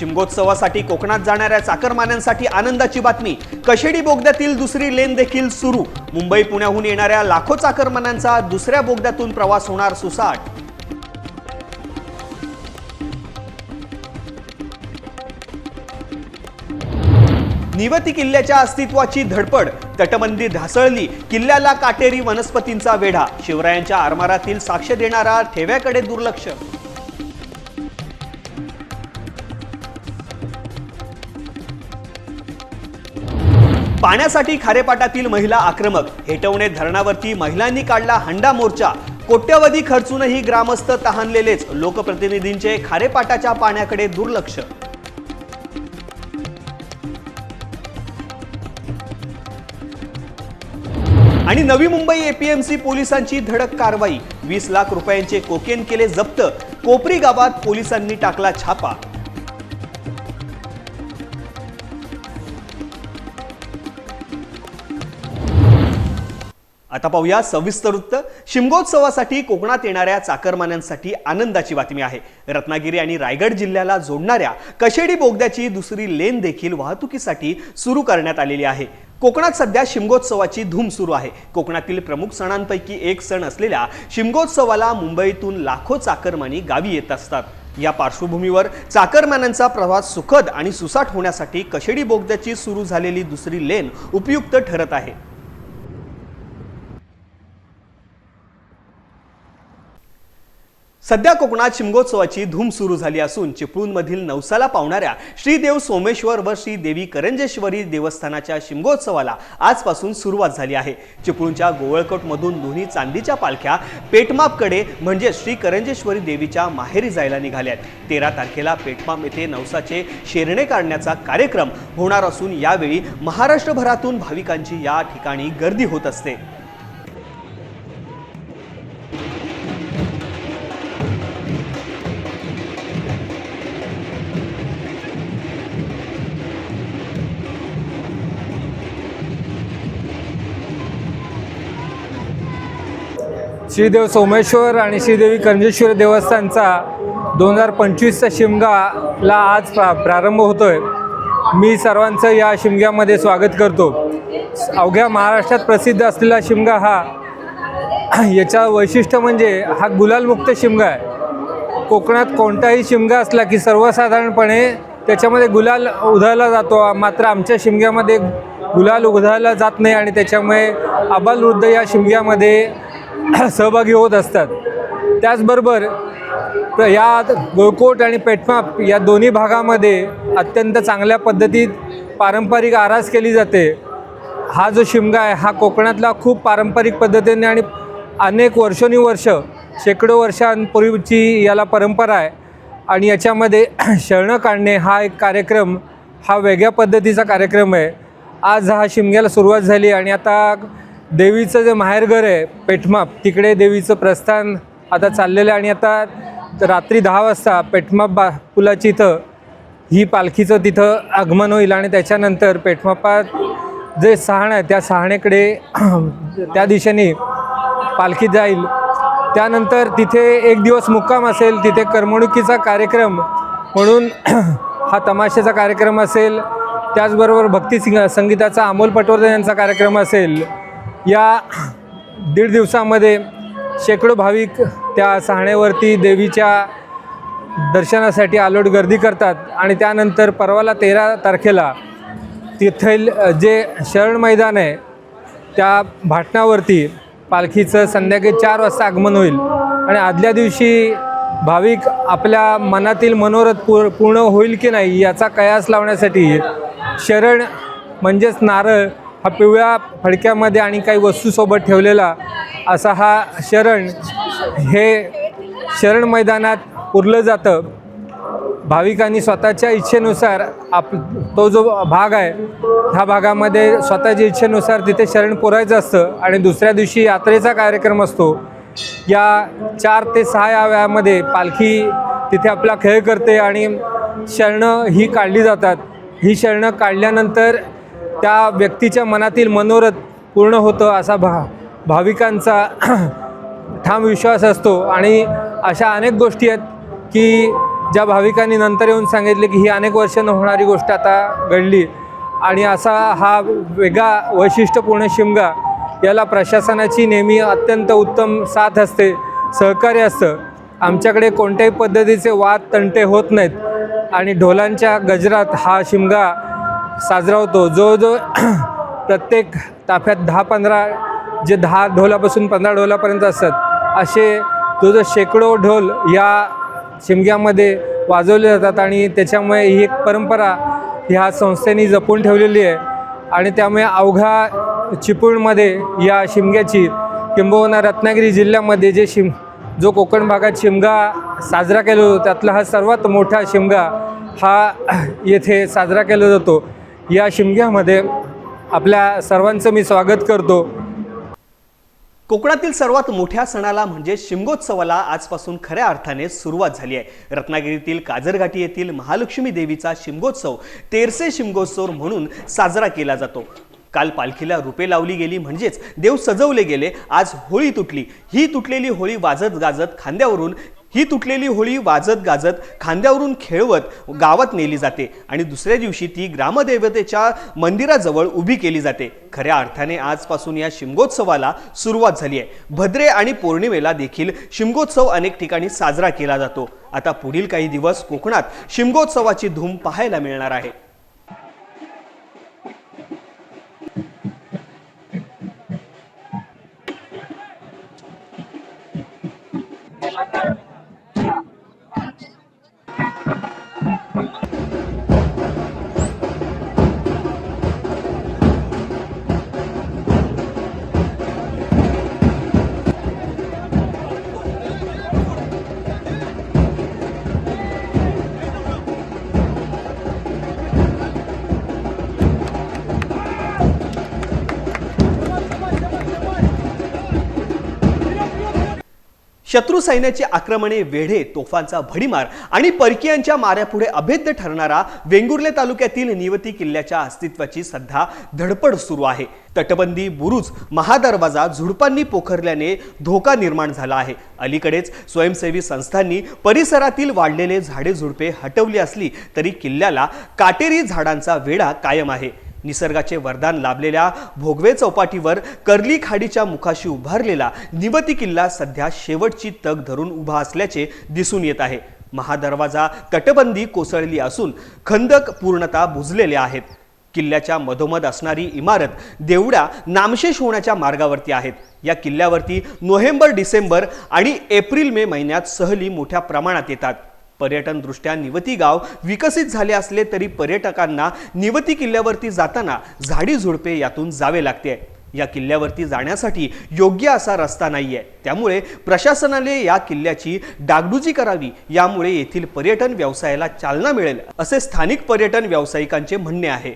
शिमगोत्सवासाठी कोकणात जाणाऱ्या चाकरमान्यांसाठी आनंदाची बातमी. कशेडी बोगद्यातील दुसरी लेन देखील सुरू. मुंबई पुण्याहून येणाऱ्या लाखो चाकरमान्यांचा दुसऱ्या बोगद्यातून प्रवास होणार सुसाट. निवती किल्ल्याच्या अस्तित्वाची धडपड. तटबंदी ढासळली. किल्ल्याला काटेरी वनस्पतींचा वेढा. शिवरायांच्या आरमारातील साक्ष देणारा ठेव्याकडे दुर्लक्ष. पाण्यासाठी खारेपाटातील महिला आक्रमक. हेटवणे धरणावरती महिलांनी काढला हंडा मोर्चा. कोट्यवधी खर्चूनही ग्रामस्थ तहानलेलेच. लोकप्रतिनिधींचे खारेपाटाच्या पाण्याकडे दुर्लक्ष. आणि नवी मुंबई एपीएमसी पोलिसांची धडक कारवाई. वीस लाख रुपयांचे कोकेन केले जप्त. कोपरी गावात पोलिसांनी टाकला छापा. आता पाहूया सविस्तर वृत्त. शिमगोत्सवासाठी कोकणात येणाऱ्या चाकरमान्यांसाठी आनंदाची बातमी आहे. रत्नागिरी आणि रायगड जिल्ह्याला जोडणाऱ्या कशेडी बोगद्याची दुसरी लेन देखील वाहतुकीसाठी सुरू करण्यात आलेली आहे. कोकणात सध्या शिमगोत्सवाची धूम सुरू आहे. कोकणातील प्रमुख सणांपैकी एक सण असलेल्या शिमगोत्सवाला मुंबईतून लाखो चाकरमानी गावी येत असतात. या पार्श्वभूमीवर चाकरमान्यांचा प्रवास सुखद आणि सुसाट होण्यासाठी कशेडी बोगद्याची सुरू झालेली दुसरी लेन उपयुक्त ठरत आहे. सध्या कोकणात शिमगोत्सवाची धूम सुरू झाली असून चिपळूणमधील नवसाला पावणाऱ्या श्रीदेव सोमेश्वर व श्री देवी करंजेश्वरी देवस्थानाच्या शिमगोत्सवाला आजपासून सुरुवात झाली आहे. चिपळूणच्या गोवळकोटमधून दोन्ही चांदीच्या पालख्या पेटमापकडे म्हणजे श्री करंजेश्वरी देवीच्या माहेरी जायला निघाल्यात तेरा तारखेला पेटमाप येथे नवसाचे शेरणे काढण्याचा कार्यक्रम होणार असून यावेळी महाराष्ट्रभरातून भाविकांची या ठिकाणी गर्दी होत असते. श्रीदेव सोमेश्वर आणि श्रीदेवी कंजेश्वर देवस्थानचा दोन हजार पंचवीसचा शिमगाला आज प्रा प्रारंभ होतो आहे मी सर्वांचं या शिमग्यामध्ये स्वागत करतो. अवघ्या महाराष्ट्रात प्रसिद्ध असलेला शिमगा हा याचा वैशिष्ट्य म्हणजे हा गुलालमुक्त शिमगा आहे. कोकणात कोणताही शिमगा असला की सर्वसाधारणपणे त्याच्यामध्ये गुलाल उधळला जातो. मात्र आमच्या शिमग्यामध्ये गुलाल उधळला जात नाही आणि त्याच्यामुळे आबालवृद्ध या शिमग्यामध्ये सहभागी होत असतात. त्याचबरोबर या गोळकोट आणि पेटमाप या दोन्ही भागामध्ये अत्यंत चांगल्या पद्धतीत पारंपरिक आरास केली जाते. हा जो शिमगा आहे हा कोकणातला खूप पारंपरिक पद्धतीने आणि अनेक वर्षोनिवर्ष शेकडो वर्षांपूर्वीची याला परंपरा आहे. आणि याच्यामध्ये शरणं काढणे हा एक कार्यक्रम हा वेगळ्या पद्धतीचा कार्यक्रम आहे. आज हा शिमग्याला सुरुवात झाली आणि आता देवीचं जे माहेरघर आहे पेठमाप तिकडे देवीचं प्रस्थान आता चाललेलं आहे आणि आता रात्री दहा वाजता पेठमाप बा पुलाची इथं ही पालखीचं तिथं आगमन होईल आणि त्याच्यानंतर पेठमापात जे सहाण आहे त्या सहाणेकडे त्या दिशेने पालखी जाईल. त्यानंतर तिथे एक दिवस मुक्काम असेल तिथे करमणुकीचा कार्यक्रम म्हणून हा तमाशाचा कार्यक्रम असेल. त्याचबरोबर भक्ती सिंग संगीताचा अमोल पटवर्धन यांचा कार्यक्रम असेल. या दीड दिवसामध्ये शेकडो भाविक त्या सहाण्यावरती देवीच्या दर्शनासाठी आलोट गर्दी करतात आणि त्यानंतर परवाला तेरा तारखेला तिथेल जे शरण मैदान आहे त्या भाटणावरती पालखीचं संध्याकाळी चार वाजता आगमन होईल. आणि आदल्या दिवशी भाविक आपल्या मनातील मनोरथ पूर पूर्ण होईल की नाही याचा कयास लावण्यासाठी शरण म्हणजेच नारळ हा पिवळ्या फडक्यामध्ये आणि काही वस्तूसोबत ठेवलेला असा हा शरण हे शरण मैदानात उरलं जातं. भाविकांनी स्वतःच्या इच्छेनुसार आप तो जो भाग आहे ह्या भागामध्ये स्वतःच्या इच्छेनुसार तिथे शरण पुरायचं असतं आणि दुसऱ्या दिवशी यात्रेचा कार्यक्रम असतो. या चार ते सहा या वेळामध्ये पालखी तिथे आपला खेळ करते आणि शरणं ही काढली जातात. ही शरणं काढल्यानंतर त्या व्यक्तीच्या मनातील मनोरथ पूर्ण होतं असा भा भाविकांचा ठाम विश्वास असतो. आणि अशा अनेक गोष्टी आहेत की ज्या भाविकांनी नंतर येऊन सांगितले की ही अनेक वर्ष न होणारी गोष्ट आता घडली. आणि असा हा वेगळा वैशिष्ट्यपूर्ण शिमगा याला प्रशासनाची नेहमी अत्यंत उत्तम साथ असते सहकार्य असतं. आमच्याकडे कोणत्याही पद्धतीचे वाद तंटे होत नाहीत. आणि ढोलांच्या गजरात हा शिमगा साजरा होतो. जो जो प्रत्येक ताफ्यात दहा पंधरा जे दहा ढोलापासून पंधरा ढोलापर्यंत असतात असे जो जो शेकडो ढोल या शिमग्यामध्ये वाजवले जातात आणि त्याच्यामुळे ही एक परंपरा ह्या संस्थेने जपून ठेवलेली आहे. आणि त्यामुळे अवघा चिपळूणमध्ये या शिमग्याची किंबहुना रत्नागिरी जिल्ह्यामध्ये जे शिम जो कोकण भागात शिमगा साजरा केला जातो त्यातला हा सर्वात मोठा शिमगा हा येथे साजरा केला जातो. या शिमग्यामध्ये आपल्या सर्वांचं मी स्वागत करतो. कोकणातील सर्वात मोठ्या सणाला म्हणजे शिमगोत्सवाला आजपासून खऱ्या अर्थाने सुरुवात झाली आहे. रत्नागिरीतील काजरघाटी येथील महालक्ष्मी देवीचा शिमगोत्सव तेरसे शिमगोत्सव म्हणून साजरा केला जातो. काल पालखीला रुपे लावली गेली म्हणजेच देव सजवले गेले आज होळी तुटली. ही तुटलेली होळी वाजत गाजत खांद्यावरून ही तुटलेली होळी वाजत गाजत खांद्यावरून खेळवत गावात नेली जाते आणि दुसऱ्या दिवशी ती ग्रामदेवतेच्या मंदिराजवळ उभी केली जाते. खऱ्या अर्थाने आजपासून या शिमगोत्सवाला सुरुवात झाली आहे. भद्रे आणि पौर्णिमेला देखील शिमगोत्सव अनेक ठिकाणी साजरा केला जातो. आता पुढील काही दिवस कोकणात शिमगोत्सवाची धूम पाहायला मिळणार आहे. शत्रू सैन्याची आक्रमणे वेढे तोफांचा भडीमार आणि परकीयांच्या माऱ्यापुढे अभेद्य ठरणारा वेंगुर्ले तालुक्यातील निवती किल्ल्याच्या अस्तित्वाची सध्या धडपड सुरू आहे. तटबंदी बुरुज महादरवाजा झुडपांनी पोखरल्याने धोका निर्माण झाला आहे. अलीकडेच स्वयंसेवी संस्थांनी परिसरातील वाढलेले झाडे झुडपे हटवली असली तरी किल्ल्याला काटेरी झाडांचा वेढा कायम आहे. निसर्गाचे वरदान लाभलेल्या भोगवे चौपाटीवर कर्ली खाडीच्या मुखाशी उभारलेला निवती किल्ला सध्या शेवटची तग धरून उभा असल्याचे दिसून येत आहे. महादरवाजा तटबंदी कोसळली असून खंदक पूर्णतः बुजलेले आहेत. किल्ल्याच्या मधोमध असणारी इमारत देवड्या नामशेष होण्याच्या मार्गावरती आहेत. या किल्ल्यावरती नोव्हेंबर डिसेंबर आणि एप्रिल मे महिन्यात सहली मोठ्या प्रमाणात येतात. पर्यटनदृष्ट्या निवती गाव विकसित झाले असले तरी पर्यटकांना निवती किल्ल्यावरती जाताना झाडी झुडपे यातून जावे लागते. या किल्ल्यावरती जाण्यासाठी योग्य असा रस्ता नाहीये. त्यामुळे प्रशासनाने या किल्ल्याची डागडुजी करावी यामुळे येथील पर्यटन व्यवसायाला चालना मिळेल असे स्थानिक पर्यटन व्यावसायिकांचे म्हणणे आहे.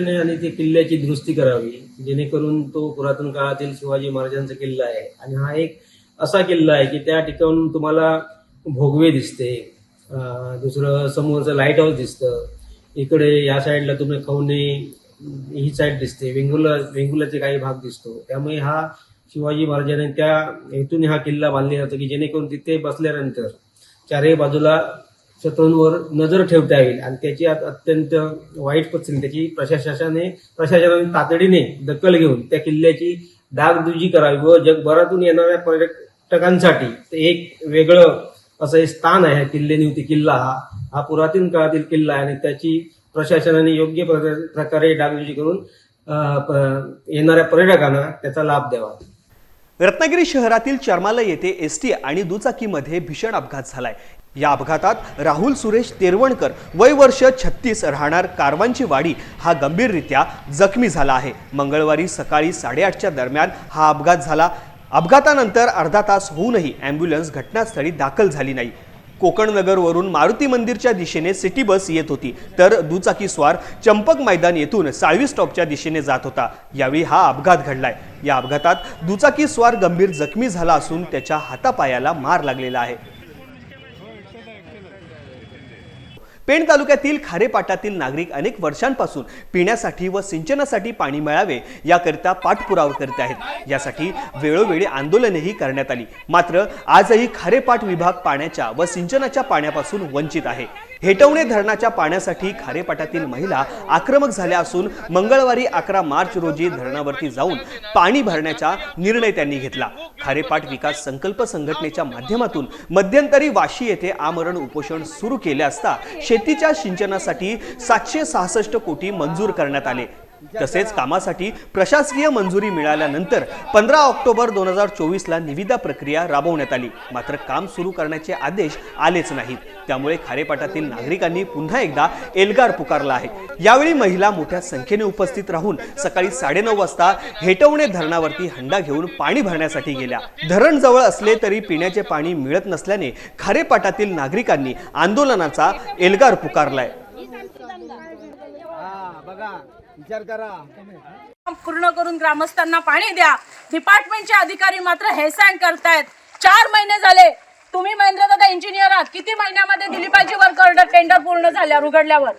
आणि ते किल्ल्याची दुरुस्ती करावी जेणेकरून तो पुरातन काळातील शिवाजी महाराजांचा किल्ला आहे. आणि हा एक असा किल्ला आहे की त्या ठिकाणून तुम्हाला भोगवे दिसते. दुसरं समोरचं लाइट हाऊस दिसतं. इकडे या साईडला तुम्ही खवणे ही साईड दिसते. वेंगुला वेंगुलाचे काही भाग दिसतो. त्यामुळे हा शिवाजी महाराजांनी त्या हेतून हा किल्ला बांधला जातो की जेणेकरून तिथे बसल्यानंतर चारही बाजूला शत्रूंवर नजर ठेवता येईल आणि त्याची अत्यंत वाईट पद्धतीने त्याची प्रशासनाने प्रशासनाने तातडीने दखल घेऊन त्या किल्ल्याची डागदुजी करावी व जगभरातून येणाऱ्या पर्यटकांसाठी एक वेगळं असं हे स्थान आहे. किल्ले निवती किल्ला हा. हा पुरातन काळातील किल्ला आहे आणि त्याची प्रशासनाने योग्य प्रकारे डागदुजी करून प- येणाऱ्या पर्यटकांना त्याचा लाभ द्यावा. रत्नागिरी शहरातील चर्मालय येथे एस टी आणि दुचाकीमध्ये भीषण अपघात झालाय. या अपघातात राहुल सुरेश तेरवणकर वय वर्ष छत्तीस राहणार कारवांची वाडी हा गंभीररित्या जखमी झाला आहे. मंगळवारी सकाळी साडेआठच्या दरम्यान हा अपघात झाला. अपघातानंतर अर्धा तास होऊनही ॲम्ब्युलन्स घटनास्थळी दाखल झाली नाही. कोकण नगरवरून मारुती मंदिरच्या दिशेने सिटी बस येत होती. तर दुचाकी स्वार चंपक मैदान येथून साळवी स्टॉपच्या दिशेने जात होता. यावेळी हा अपघात घडलाय. या अपघातात दुचाकी स्वार गंभीर जखमी झाला असून त्याच्या हातापायाला मार लागलेला आहे. पेण तालुक्यातील खारेपाटातील नागरिक अनेक वर्षांपासून पिण्यासाठी व सिंचनासाठी पाणी मिळावे याकरिता पाठपुरावा करीत आहेत. यासाठी वेळोवेळी आंदोलनही करण्यात आली. मात्र आजही खारेपाट विभाग पाण्याच्या व सिंचनाच्या पाण्यापासून वंचित आहे. हेटवणे धरणाच्या पाण्यासाठी खारेपाटातील महिला आक्रमक झाल्या असून मंगळवारी अकरा मार्च रोजी धरणावरती जाऊन पाणी भरण्याचा निर्णय त्यांनी घेतला. खारेपाट विकास संकल्प संघटनेच्या माध्यमातून मध्यंतरी वाशी येथे आमरण उपोषण सुरू केले असता शेतीच्या सिंचनासाठी सातशे सहासष्ट कोटी मंजूर करण्यात आले. तसेच कामासाठी प्रशासकीय मंजुरी मिळाल्यानंतर पंधरा ऑक्टोबर दोन हजार चोवीसला निविदा प्रक्रिया राबवण्यात आली. मात्र काम सुरू करण्याचे आदेश आलेच नाहीत. त्यामुळे खारेपाटातील नागरिकांनी पुन्हा एकदा एल्गार पुकारला आहे. यावेळी महिला मोठ्या संख्येने उपस्थित राहून सकाळी साडेनऊ वाजता हेटवणे धरणावरती हंडा घेऊन पाणी भरण्यासाठी गेल्या. धरण जवळ असले तरी पिण्याचे पाणी मिळत नसल्याने खारेपाटातील नागरिकांनी आंदोलनाचा एल्गार पुकारलाय. पूर्ण करून ग्रामस्थांना पाणी द्या. डिपार्टमेंटचे अधिकारी मात्र हेळसांड करतायत. चार महिने झाले. तुम्ही महेंद्र दादा इंजिनियर आहात. किती महिन्यामध्ये दिली पाहिजे वर्क ऑर्डर टेंडर पूर्ण झाल्यावर उघडल्यावर.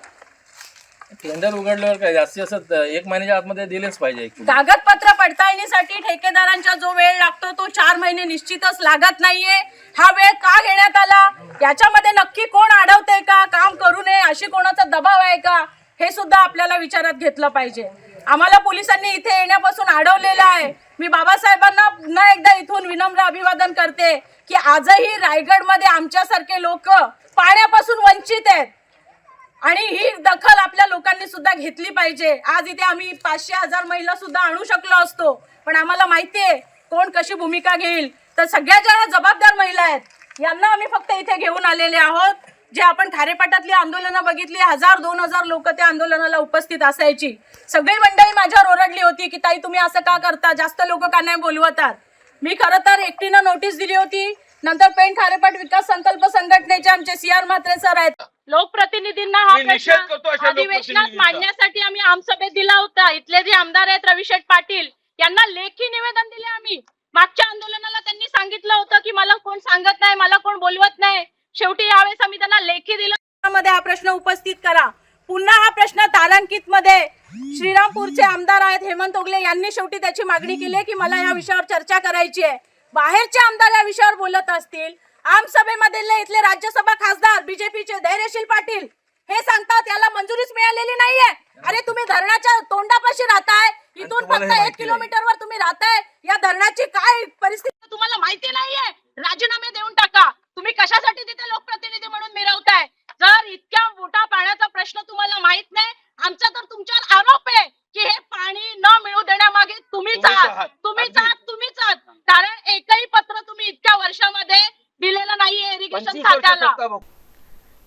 टेंडर उघडल्यावर काय जास्तीत जास्त एक महिन्याच्या आतमध्ये दिलेच पाहिजे कागदपत्र पडताळणीसाठी ठेकेदारांचा जो वेळ लागतो तो चार महिने निश्चितच लागत नाहीये. हा वेळ का घेण्यात आला? याच्यामध्ये नक्की कोण अडवतंय का? काम करू नये अशी कोणाचा दबाव आहे का? हे सुद्धा आपल्याला विचारात घेतलं पाहिजे. आम्हाला पोलिसांनी इथे येण्यापासून अडवलेलं आहे. मी बाबासाहेबांना पुन्हा एकदा इथून विनम्र अभिवादन करते की आजही रायगडमध्ये आमच्यासारखे लोक पाण्यापासून वंचित आहेत. आणि ही दखल आपल्या लोकांनी सुद्धा घेतली पाहिजे. आज इथे आम्ही पाचशे हजार महिला सुद्धा आणू शकलो असतो. पण आम्हाला माहिती आहे कोण कशी भूमिका घेईल. तर सगळ्या ज्या जबाबदार महिला आहेत यांना आम्ही फक्त इथे घेऊन आलेले आहोत. जे आपण खारेपाटातली आंदोलनं बघितली हजार दोन हजार लोक त्या आंदोलनाला उपस्थित असायची. सगळी मंडळी माझ्यावर ओरडली होती की ताई तुम्ही असं का करता? जास्त लोक का नाही बोलवतात? मी खरं तर एकटीनं नोटीस दिली होती. नंतर पेंट खारेपाट विकास संकल्प संघटनेचे आमचे सी आर म्हात्रे सर आहेत. लोकप्रतिनिधींना हा प्रश्न अधिवेशनात मांडण्यासाठी आम्ही आमसभेत दिला होता. इथले जे आमदार आहेत रविशेठ पाटील यांना लेखी निवेदन दिले आम्ही. मागच्या आंदोलनाला त्यांनी सांगितलं होतं की मला कोण सांगत नाही मला कोण बोलवत नाही. शेवटी यावेळेस आम्ही त्यांना लेखी दिलं. मध्ये हा प्रश्न उपस्थित करा. पुन्हा हा प्रश्न तारांकित मध्ये श्रीरामपूरचे आमदार आहेत हेमंत ओगले यांनी शेवटी त्याची मागणी केली आहे की मला या विषयावर चर्चा करायची आहे. बाहेरचे आमदार या विषयावर बोलत असतील आमसभेमधले इथले राज्यसभा खासदार बीजेपीचे धैर्यशील पाटील हे सांगतात याला मंजुरीच मिळालेली नाहीये. अरे तुम्ही धरणाच्या तोंडापाशी राहताय इथून फक्त एक किलोमीटरवर तुम्ही राहताय या धरणाची काय परिस्थिती? तुम्हाला माहिती नाहीये. राजीनामे देऊन टाका. तुम्ही कशासाठी तिथे लोकप्रतिनिधी म्हणून मिरवताय? जर इतक्या मोठा पाण्याचा प्रश्न तुम्हाला माहीत नाही आमचा तर तुमच्यावर आरोप आहे की हे पाणी न मिळू देण्यामागे तुम्हीच आहात. तुम्हीच आहात तुम्हीच आहात. कारण एकही पत्र तुम्ही इतक्या वर्षामध्ये दिलेलं नाहीये इरिगेशन खात्याला.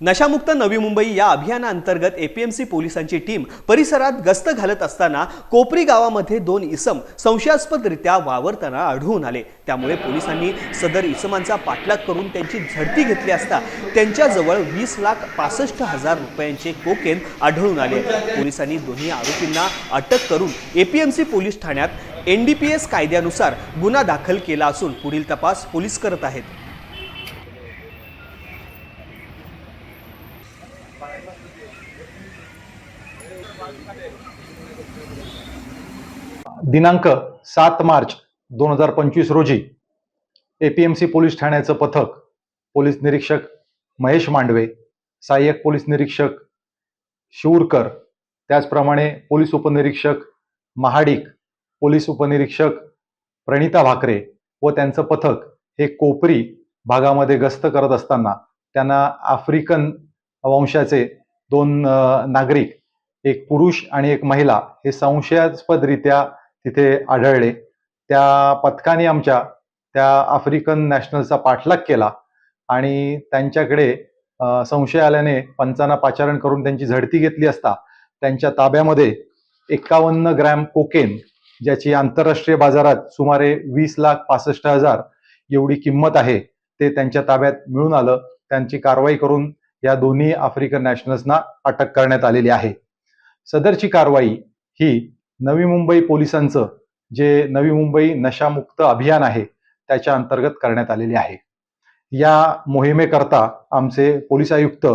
नशामुक्त नवी मुंबई या अभियानाअंतर्गत एपीएमसी पोलिसांची टीम परिसरात गस्त घालत असताना कोपरी गावामध्ये दोन इसम संशयास्पदरित्या वावरताना आढळून आले. त्यामुळे पोलिसांनी सदर इसमांचा पाठलाग करून त्यांची झडती घेतली असता त्यांच्याजवळ वीस लाख पासष्ट हजार रुपयांचे कोकेन आढळून आले. पोलिसांनी दोन्ही आरोपींना अटक करून एपीएमसी पोलीस ठाण्यात एनडीपीएस कायद्यानुसार गुन्हा दाखल केला असून पुढील तपास पोलीस करत आहेत. दिनांक सात मार्च दोन हजार पंचवीस रोजी एपीएमसी पोलीस ठाण्याचं पथक पोलीस निरीक्षक महेश मांडवे सहाय्यक पोलीस निरीक्षक शिवूरकर त्याचप्रमाणे पोलीस उपनिरीक्षक महाडिक पोलीस उपनिरीक्षक प्रणिता भाकरे व त्यांचं पथक हे कोपरी भागामध्ये गस्त करत असताना त्यांना आफ्रिकन वंशाचे दोन नागरिक एक पुरुष आणि एक महिला हे संशयास्पदरित्या तिथे आढळले. त्या पथकाने आमच्या त्या आफ्रिकन नॅशनलचा पाठलाग केला आणि त्यांच्याकडे संशय आल्याने पंचांना पाचारण करून त्यांची झडती घेतली असता त्यांच्या ताब्यामध्ये एकावन्न ग्रॅम कोकेन ज्याची आंतरराष्ट्रीय बाजारात सुमारे वीस लाख पासष्ट हजार एवढी किंमत आहे ते त्यांच्या ताब्यात मिळून आलं. त्यांची कारवाई करून या दोन्ही आफ्रिकन नॅशनल्सना अटक करण्यात आलेली आहे. सदरची कारवाई ही नवी मुंबई पोलिसांचं जे नवी मुंबई नशामुक्त अभियान आहे त्याच्या अंतर्गत करण्यात आलेले आहे. या मोहिमेकरता आमचे पोलीस आयुक्त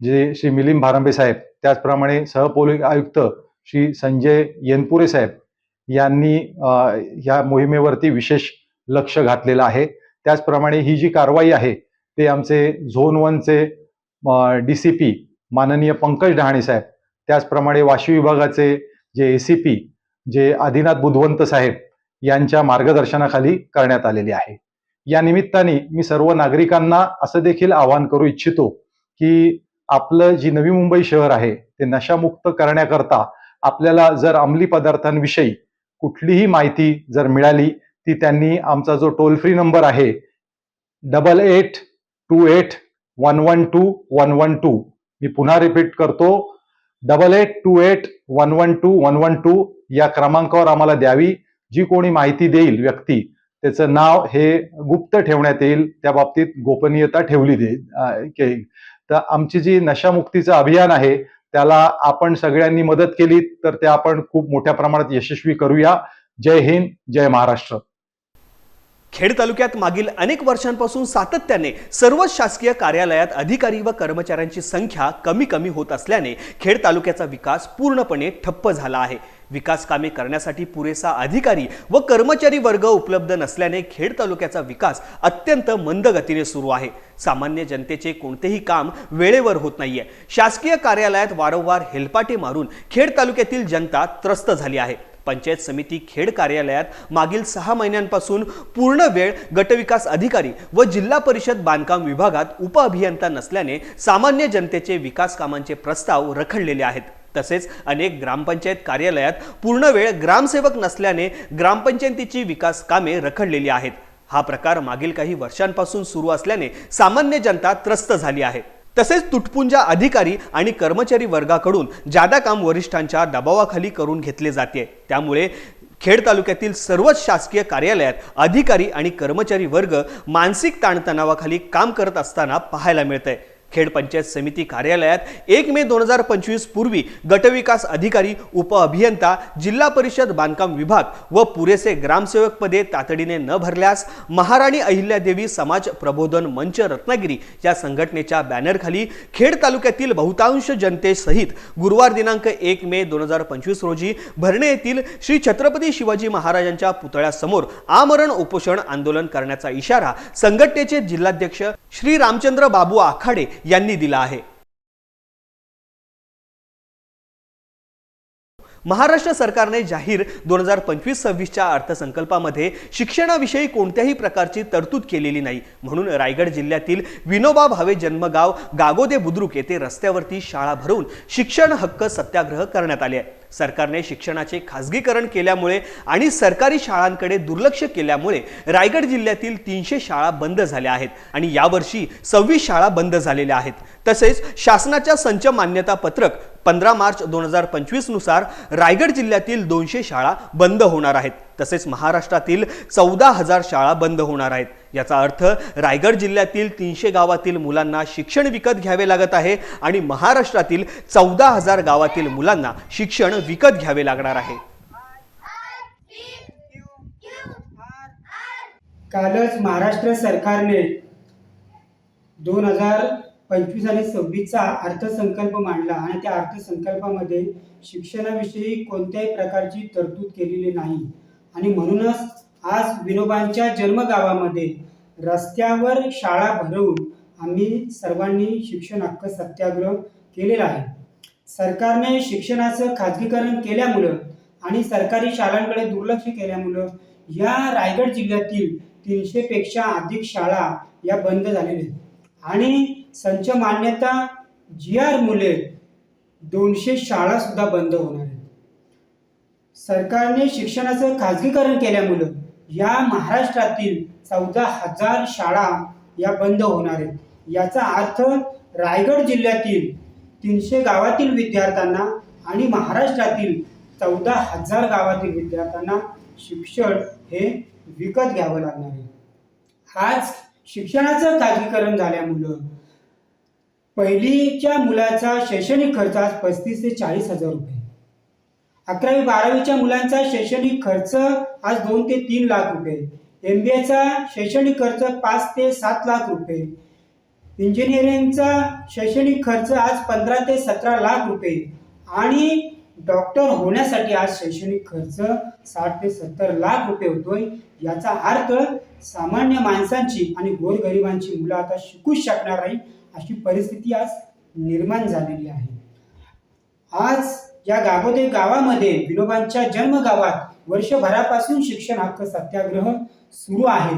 जे श्री मिलिंद भारंबे साहेब त्याचप्रमाणे सहपोलीस आयुक्त श्री संजय येनपुरे साहेब यांनी या मोहिमेवरती विशेष लक्ष घातलेलं आहे. त्याचप्रमाणे ही जी कारवाई आहे ते आमचे झोन वनचे डी सी पी माननीय पंकज डहाणे साहेब त्याचप्रमाणे वाशी विभागाचे जे ए सी पी जे आदिनाथ बुधवंत साहेब यांच्या मार्गदर्शनाखाली करण्यात आलेली आहे. या निमित्ताने मी सर्व नागरिकांना असं देखील आवाहन करू इच्छितो की आपलं जी नवी मुंबई शहर आहे ते नशामुक्त करण्याकरता आपल्याला जर अंमली पदार्थांविषयी कुठलीही माहिती जर मिळाली ती त्यांनी आमचा जो टोल फ्री नंबर आहे double eight two eight one one two one one two मी पुन्हा रिपीट करतो. Double eight two eight one one two one one two या क्रमांकावर आम्हाला द्यावी. जी कोणी माहिती देईल व्यक्ती त्याचं नाव हे गुप्त ठेवण्यात येईल. त्या बाबतीत गोपनीयता ठेवली देईल तर आमची जी नशामुक्तीचं अभियान आहे त्याला आपण सगळ्यांनी मदत केली तर ते आपण खूप मोठ्या प्रमाणात यशस्वी करूया. जय हिंद जय महाराष्ट्र. खेड तालुक्यात मागील अनेक वर्षांपासून सातत्याने सर्वच शासकीय कार्यालयात अधिकारी व कर्मचाऱ्यांची संख्या कमी कमी होत असल्याने खेड तालुक्याचा विकास पूर्णपणे ठप्प झाला आहे. विकास कामे करण्यासाठी पुरेसा अधिकारी व कर्मचारी वर्ग उपलब्ध नसल्याने खेड तालुक्याचा विकास अत्यंत मंद गतीने सुरू आहे. सामान्य जनतेचे कोणतेही काम वेळेवर होत नाहीये. शासकीय कार्यालयात वारंवार हेलपाटे मारून खेड तालुक्यातील जनता त्रस्त झाली आहे. पंचायत समिती खेड कार्यालयात मागील सहा महिन्यांपासून पूर्ण वेळ गटविकास अधिकारी व जिल्हा परिषद बांधकाम विभागात उपअभियंता नसल्याने सामान्य जनतेचे विकास कामांचे प्रस्ताव रखडलेले आहेत. तसेच अनेक ग्रामपंचायत कार्यालयात पूर्ण वेळ ग्रामसेवक नसल्याने ग्रामपंचायतीची विकास कामे रखडलेली आहेत. हा प्रकार मागील काही वर्षांपासून सुरू असल्याने सामान्य जनता त्रस्त झाली आहे. तसेच तुटपुंजा अधिकारी आणि कर्मचारी वर्गाकडून जादा काम वरिष्ठांच्या दबावाखाली करून घेतले जाते. त्यामुळे खेड तालुक्यातील सर्वच शासकीय कार्यालयात अधिकारी आणि कर्मचारी वर्ग मानसिक ताणतणावाखाली काम करत असताना पाहायला मिळतंय. खेड पंचायत समिती कार्यालयात एक मे दोन हजार पंचवीस पूर्वी गटविकास अधिकारी उपअभियंता जिल्हा परिषद बांधकाम विभाग व पुरेसे ग्रामसेवक पदे तातडीने न भरल्यास महाराणी अहिल्यादेवी समाज प्रबोधन मंच रत्नागिरी या संघटनेच्या बॅनरखाली खेड तालुक्यातील बहुतांश जनतेसहित गुरुवार दिनांक एक मे दोन हजार पंचवीस रोजी भरणे येथील श्री छत्रपती शिवाजी महाराजांच्या पुतळ्यासमोर आमरण उपोषण आंदोलन करण्याचा इशारा संघटनेचे जिल्हाध्यक्ष श्री रामचंद्र बाबू आखाडे यांनी दिला आहे. महाराष्ट्र सरकारने जाहीर दोन हजार पंचवीस सव्वीसच्या अर्थसंकल्पामध्ये शिक्षणाविषयी कोणत्याही प्रकारची तरतूद केलेली नाही. म्हणून रायगड जिल्ह्यातील विनोबा भावे जन्मगाव गागोदे बुद्रुक येथे रस्त्यावरती शाळा भरवून शिक्षण हक्क सत्याग्रह करण्यात आले आहे. सरकारने शिक्षणाचे खासगीकरण केल्यामुळे आणि सरकारी शाळांकडे दुर्लक्ष केल्यामुळे रायगड जिल्ह्यातील तीनशे शाळा बंद झाल्या आहेत आणि यावर्षी सव्वीस शाळा बंद झालेल्या आहेत. तसेच शासनाच्या संच मान्यता पत्रक पंधरा मार्च दोन हजार पंचवीसनुसार रायगड जिल्ह्यातील दोनशे शाळा बंद होणार आहेत. तसेच महाराष्ट्रातील चौदा हजार शाळा बंद होणार आहेत. याचा अर्थ रायगड जिल्ह्यातील तीनशे गावातील मुलांना शिक्षण विकत घ्यावे लागत आहे आणि महाराष्ट्रातील चौदा हजार गावातील मुलांना शिक्षण विकत घ्यावे लागणार आहे. कालच महाराष्ट्र सरकारने दोन हजार पंचवीस आणि सव्वीसचा अर्थसंकल्प मांडला आणि त्या अर्थसंकल्पामध्ये शिक्षणाविषयी कोणत्याही प्रकारची तरतूद केलेली नाही. आणि म्हणूनच आज विनोबांच्या जन्मगावामध्ये रस्त्यावर शाळा भरवून आम्ही सर्वांनी शिक्षण हक्क सत्याग्रह केलेला आहे. सरकारने शिक्षणाचं खाजगीकरण केल्यामुळं आणि सरकारी शाळांकडे दुर्लक्ष केल्यामुळं या रायगड जिल्ह्यातील तीनशेपेक्षा अधिक शाळा या बंद झालेल्या आहेत. आणि संच मान्यता जी आर मुले दोनशे शाळासुद्धा बंद होणार आहेत. सरकारने शिक्षणाचं खाजगीकरण केल्यामुळं या महाराष्ट्रातील चौदा हजार शाळा या बंद होणार आहेत. याचा अर्थ रायगड जिल्ह्यातील तीनशे गावातील विद्यार्थ्यांना आणि महाराष्ट्रातील चौदा हजार गावातील विद्यार्थ्यांना शिक्षण हे विकत घ्यावं लागणार आहे. आज शिक्षणाचं खाजगीकरण झाल्यामुळं पहिलीच्या मुलाचा शैक्षणिक खर्च आज पस्तीस ते चाळीस हजार रुपये. अकरावी बारावीच्या मुलांचा शैक्षणिक खर्च आज दोन ते तीन लाख रुपये. एम बी एचा शैक्षणिक खर्च पाच ते सात लाख रुपये. इंजिनिअरिंगचा शैक्षणिक खर्च आज पंधरा ते सतरा लाख रुपये. आणि डॉक्टर होण्यासाठी आज शैक्षणिक खर्च साठ ते सत्तर लाख रुपये होतोय. याचा अर्थ सामान्य माणसांची आणि गोरगरिबांची मुलं आता शिकूच शकणार नाही अशी परिस्थिती आज निर्माण झालेली आहे. आज या गागोदे गावामध्ये विनोबांच्या जन्मगावात वर्षभरापासून शिक्षण हक्क सत्याग्रह सुरू आहे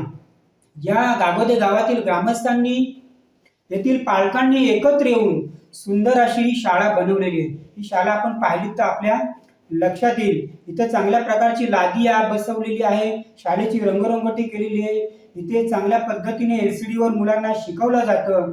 या गागोदे गावातील ग्रामस्थांनी येथील पालकांनी एकत्र येऊन सुंदर अशी ही शाळा बनवलेली आहे. ही शाळा आपण पाहिली तर आपल्या लक्षात येईल. इथं चांगल्या प्रकारची लादी बसवलेली आहे. शाळेची रंगरंगोटी केलेली आहे. इथे चांगल्या पद्धतीने एल सी डीवर मुलांना शिकवलं जातं.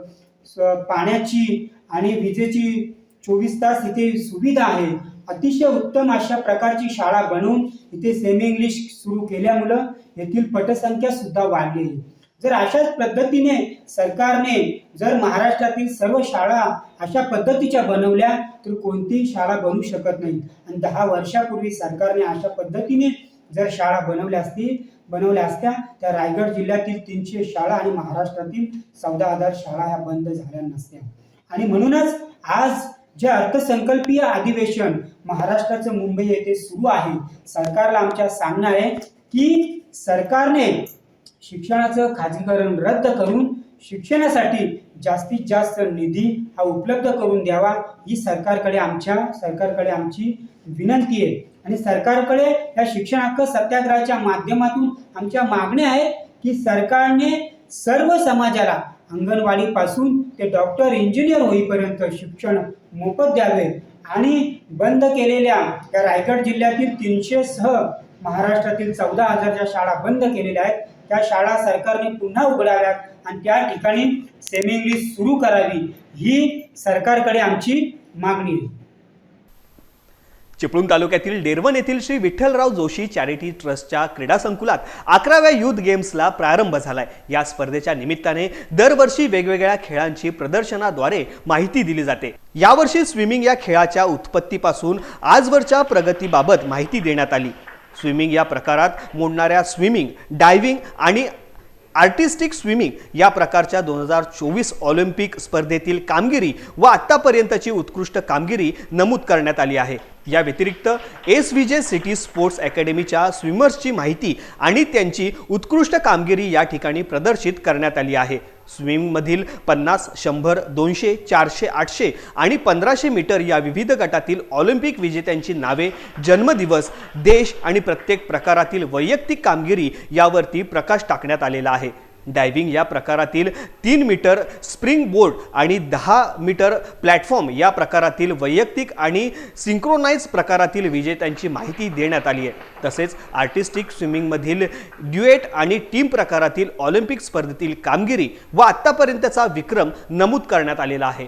पाण्याची आणि विजेची चोवीस तास इथे सुविधा आहे. अतिशय उत्तम अशा प्रकारची शाळा बनवून इथे सेमी इंग्लिश सुरू केल्यामुळं येथील पटसंख्या सुद्धा वाढली आहे जर अशाच पद्धतीने सरकारने जर महाराष्ट्रातील सर्व शाळा अशा पद्धतीच्या बनवल्या तर कोणतीही शाळा बनू शकत नाही आणि दहा वर्षापूर्वी सरकारने अशा पद्धतीने जर शाळा बनवल्या असतील बनवल्या असत्या त्या रायगड जिल्ह्यातील तीनशे शाळा आणि महाराष्ट्रातील चौदा हजार शाळा ह्या बंद झाल्या नसत्या. आणि म्हणूनच आज जे अर्थसंकल्पीय अधिवेशन महाराष्ट्राचं मुंबई येथे सुरू आहे. सरकारला आमच्या सांगणं आहे की सरकारने शिक्षणाचं खाजगीकरण रद्द करून शिक्षणासाठी जास्तीत जास्त निधी हा उपलब्ध करून द्यावा ही सरकारकडे आमच्या सरकारकडे आमची विनंती आहे. आणि सरकारकडे या शिक्षण हक्क सत्याग्रहाच्या माध्यमातून आमच्या मागण्या आहेत की सरकारने सर्व समाजाला अंगणवाडीपासून ते डॉक्टर इंजिनियर होईपर्यंत शिक्षण मोफत द्यावे आणि बंद केलेल्या या रायगड जिल्ह्यातील तीनशे सह महाराष्ट्रातील चौदा हजार ज्या शाळा बंद केलेल्या आहेत. त्या शाळा सरकारने पुन्हा उघडाव्यात आणि त्या ठिकाणी सेमी इंग्लिश सुरू करावी ही सरकारकडे आमची मागणी आहे. चिपळूण तालुक्यातील डेरवण येथील श्री विठ्ठलराव जोशी चॅरिटी ट्रस्टच्या क्रीडा संकुलात अकराव्या युथ गेम्सला प्रारंभ झालाय. या स्पर्धेच्या निमित्ताने दरवर्षी वेगवेगळ्या खेळांची प्रदर्शनाद्वारे माहिती दिली जाते. यावर्षी स्विमिंग या खेळाच्या उत्पत्तीपासून आजवरच्या प्रगतीबाबत माहिती देण्यात आली. स्विमिंग या प्रकारात मोडणाऱ्या स्विमिंग डायव्हिंग आणि आर्टिस्टिक स्विमिंग या प्रकारच्या दोन हजार चोवीस ऑलिम्पिक स्पर्धेतील कामगिरी व आत्तापर्यंतची उत्कृष्ट कामगिरी नमूद करण्यात आली आहे. या व्यतिरिक्त S V J city sports अकॅडमीच्या स्विमर्सची माहिती आणि त्यांची उत्कृष्ट कामगिरी या ठिकाणी प्रदर्शित करण्यात आली आहे. स्विमिंगमधील पन्नास शंभर दोनशे चारशे आठशे आणि पंधराशे मीटर या विविध गटातील ऑलिम्पिक विजेत्यांची नावे जन्मदिवस देश आणि प्रत्येक प्रकारातील वैयक्तिक कामगिरी यावरती प्रकाश टाकण्यात आलेला आहे. डायव्हिंग या प्रकारातील तीन मीटर स्प्रिंग बोर्ड आणि दहा मीटर प्लॅटफॉर्म या प्रकारातील वैयक्तिक आणि सिंक्रोनाइज प्रकारातील विजेत्यांची माहिती देण्यात आली आहे. तसेच आर्टिस्टिक स्विमिंगमधील ड्युएट आणि टीम प्रकारातील ऑलिम्पिक स्पर्धेतील कामगिरी व आत्तापर्यंतचा विक्रम नमूद करण्यात आलेला आहे.